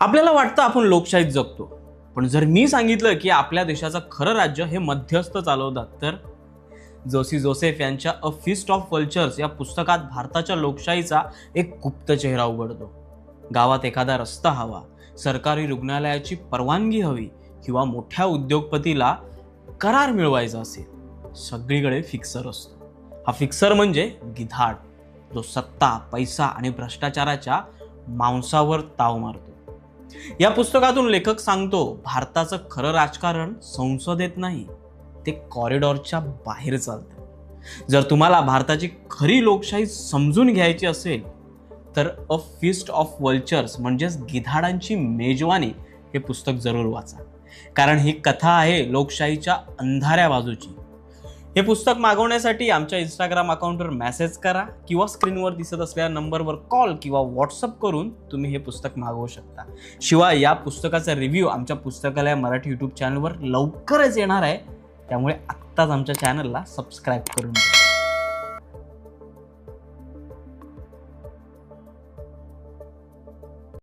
आपल्याला वाटतं आपण लोकशाहीत जगतो. पण जर मी सांगितलं की आपल्या देशाचं खरं राज्य हे मध्यस्थ चालवतात तर जोसी जोसेफ यांच्या अ फिस्ट ऑफ वल्चर्स या पुस्तकात भारताच्या लोकशाहीचा एक गुप्त चेहरा उघडतो. गावात एखादा रस्ता हवा सरकारी रुग्णालयाची परवानगी हवी किंवा मोठ्या उद्योगपतीला करार मिळवायचा असेल सगळीकडे फिक्सर असतो. हा फिक्सर म्हणजे गिधाड जो सत्ता पैसा आणि भ्रष्टाचाराच्या मांसावर ताव मारतो. या पुस्तकातून लेखक सांगतो भारताचं खरं राजकारण संसदेत नाही ते कॉरिडॉरच्या बाहेर चालतं. जर तुम्हाला भारताची खरी लोकशाही समजून घ्यायची असेल तर अ फिस्ट ऑफ वल्चर्स म्हणजेच गिधाडांची मेजवानी हे पुस्तक जरूर वाचा. कारण ही कथा आहे लोकशाहीच्या अंधाऱ्या बाजूची. हे पुस्तक मागवण्यासाठी आमच्या इंस्टाग्राम अकाउंटवर मेसेज करा किंवा स्क्रीनवर दिसत असलेल्या नंबरवर कॉल किंवा व्हॉट्सअप करून तुम्ही हे पुस्तक मागवू शकता शिवाय या पुस्तकाचा रिव्ह्यू आमच्या पुस्तकालय मराठी यूट्यूब चॅनलवर लवकरच येणार आहे त्यामुळे आत्ताच आमच्या चॅनलला सबस्क्राईब करून घ्या.